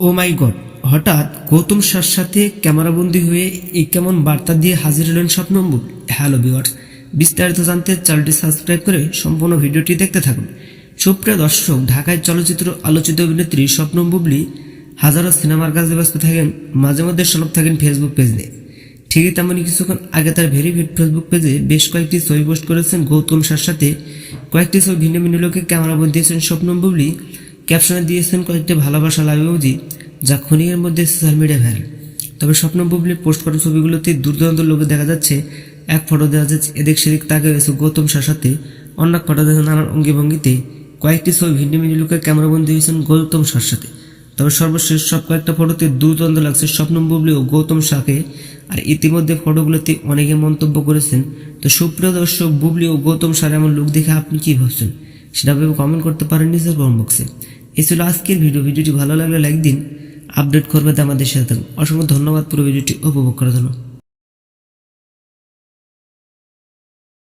ও মাই god, হঠাৎ গৌতম সার সাথে ক্যামেরাবন্দি হয়ে এই কেমন বার্তা দিয়ে হাজির হলেন স্বপ্নম্বু হ্যালো ভিওয়ার্স বিস্তারিত জানতে চ্যানেলটি সাবস্ক্রাইব করে সম্পূর্ণ ভিডিওটি দেখতে থাকুন। সুপ্রিয় দর্শক, ঢাকায় চলচ্চিত্র আলোচিত অভিনেত্রী স্বপ্নম বুবলি হাজারো সিনেমার কাজে ব্যস্ত থাকেন, মাঝে মধ্যে সলভ থাকেন ফেসবুক পেজ নিয়ে। ঠিকই তেমনই কিছুক্ষণ আগে তার ভেরিফিড ফেসবুক পেজে বেশ কয়েকটি ছবি পোস্ট করেছেন গৌতম সার সাথে। কয়েকটি ছবি ভিন্ন ভিন্ন লোকে ক্যামেরাবন্দি দিয়েছেন স্বপ্নম বুবলি ক্যাপশনে দিয়েছেন কয়েকটি ভালোবাসা লাভ ইমোজি যা ক্ষণিকের মধ্যে সোশ্যাল মিডিয়া ভাইরাল তবে স্বপ্ন বুবলি পোস্ট করা ছবিগুলোতে দুর্দান্ত লোকে দেখা যাচ্ছে, এক ফটো দেখা যাচ্ছে এদিক সেদিক তাকে রয়েছে গৌতম সার সাথে অন্য ফটো দেখা নানান অঙ্গি ভঙ্গিতে কয়েকটি ছবি ভিন্ন ভিন্ন লোকের ক্যামেরাবন্দি হয়েছেন গৌতম সার সাথে তবে সর্বশেষ সব কয়েকটা ফটোতে দুর্দান্ত লাগছে স্বপ্ন বুবলি ও গৌতম শাকে আর ইতিমধ্যে ফটোগুলোতে অনেকে মন্তব্য করেছেন, তো সুপ্রিয় দর্শক, বুবলি ও গৌতম সার এমন লুক দেখে আপনি কি ভাবছেন? সেটা ভেবে কমেন্ট করতে পারেন নিজের কমেন্ট বক্সে এই ছিল আজকের ভিডিও ভিডিওটি ভালো লাগলে লাইক দিন, আপডেট করবে আমাদের সাথে। অসংখ্য ধন্যবাদ পুরো ভিডিওটি উপভোগ করার জন্য